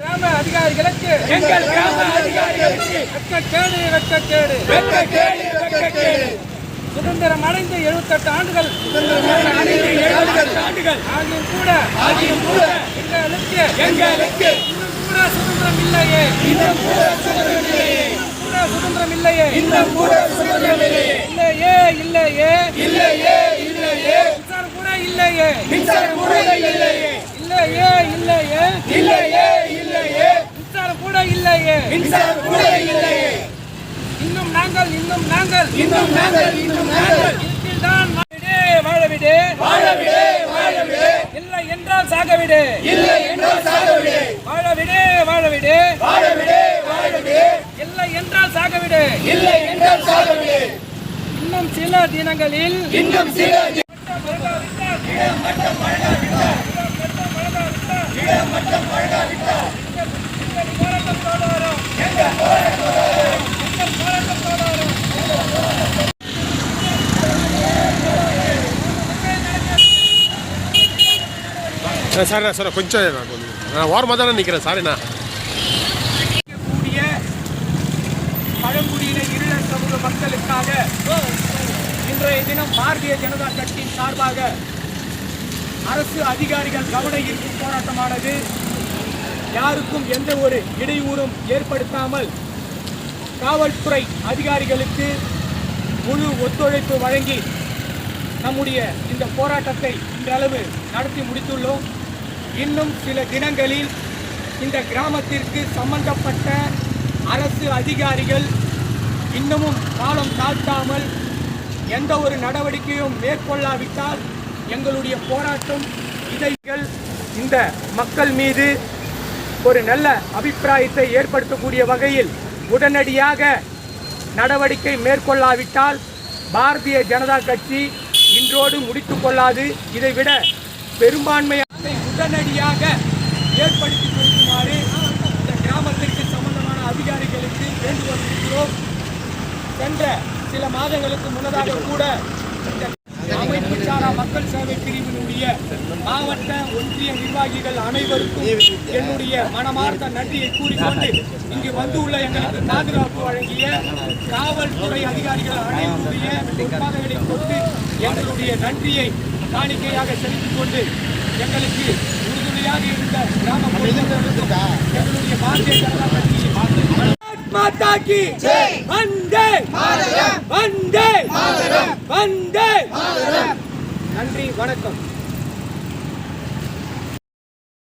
கிராம அதிகாரிகளுக்கு எங்கள் கிராம அதிகாரிகளுக்கு வெட்கக்கேடு வெட்கக்கேடு வெட்கக்கேடு, வெட்கக்கேடு. சுதந்திரம் அடைந்த எழுபத்தெட்டு ஆண்டுகள். ஆண்டுகள். ஆகியும் கூட ஆகியும் கூட. எங்களுக்கு எங்களுக்கு கூட சுதந்திரம் இல்லையே. இன்னும் கூட சுதந்திரம் இல்லையே. கூட சுதந்திரம் இல்லையே. இன்னும் கூட சுதந்திரம் இல்லையே. இல்லையே இல்லையே. இல்லையே இல்லையே. மின்சாரம் கூட இல்லையே. மின்சாரம் கூட இல்லையே. இல்லையே இல்லையே. இல்லையே. இல்லையே. மின்சாரம் கூட இல்லையே. இன்னும் நாங்கள் இன்னும் நாங்கள். இன்னும் நாங்கள் இன்னும் நாங்கள். தான் வாழவிடு வாழவிடு. வாழவிடு வாழவிடு. இல்லை என்றால் சாகவிடு. இல்லை என்றால் சாகவிடு. வாழவிடு வாழவிடு. வாழவிடு வாழவிடு. இல்லை என்றால் சாகவிடு. இல்லை என்றால் சாகவிடு. இன்னும் சில தினங்களில் இன்னும் சில சார் சார் கொஞ்சம் கொஞ்சம். நான் ஓரமாக தானே நிற்கிறேன் சாரிண்ணா கூடிய பழங்குடியின இருளர் சமூக மக்களுக்காக இன்றைய தினம் பாரதிய ஜனதா கட்சியின் சார்பாக அரசு அதிகாரிகள் கவன ஈர்ப்பு போராட்டமானது யாருக்கும் எந்த ஒரு இடையூறும் ஏற்படுத்தாமல் காவல்துறை அதிகாரிகளுக்கு முழு ஒத்துழைப்பு வழங்கி நம்முடைய இந்த போராட்டத்தை இன்றளவு நடத்தி முடித்துள்ளோம். இன்னும் சில தினங்களில் இந்த கிராமத்திற்கு சம்பந்தப்பட்ட அரசு அதிகாரிகள் இன்னமும் காலம் தாழ்த்தாமல் எந்த ஒரு நடவடிக்கையும் மேற்கொள்ளாவிட்டால் எங்களுடைய போராட்டம் இதைகள் இந்த மக்கள் மீது ஒரு நல்ல அபிப்பிராயத்தை ஏற்படுத்தக்கூடிய வகையில் உடனடியாக நடவடிக்கை மேற்கொள்ளாவிட்டால் பாரதிய ஜனதா கட்சி இன்றோடு முடித்து கொள்ளாது. இதைவிட பெரும்பான்மையாக உடனடியாக ஏற்படுத்தி கொடுக்குமாறு இந்த கிராமத்திற்கு சம்பந்தமான அதிகாரிகளுக்கு வேண்டுகோள் இருக்கிறோம் சென்ற சில மாதங்களுக்கு முன்னதாக கூட இந்த அமைப்பு சாரா மக்கள் சேவை பிரிவினுடைய மாவட்ட ஒன்றிய நிர்வாகிகள் அனைவருக்கும் என்னுடைய மனமார்ந்த நன்றியை கூறிக்கொண்டு இங்கு வந்துள்ள எங்களுக்கு பாதுகாப்பு வழங்கிய காவல்துறை அதிகாரிகள் அனைவருடைய உட்பாதங்களை கொண்டு எங்களுடைய நன்றியை காணிக்கையாக செலுத்திக் கொண்டு எங்களுக்கு உறுதுணையாக இருந்த கிராம எங்களுடைய பாரதிய ஜனதா கட்சியின் மாதா கி வந்தே. வந்தே. வந்தே. நன்றி வணக்கம்.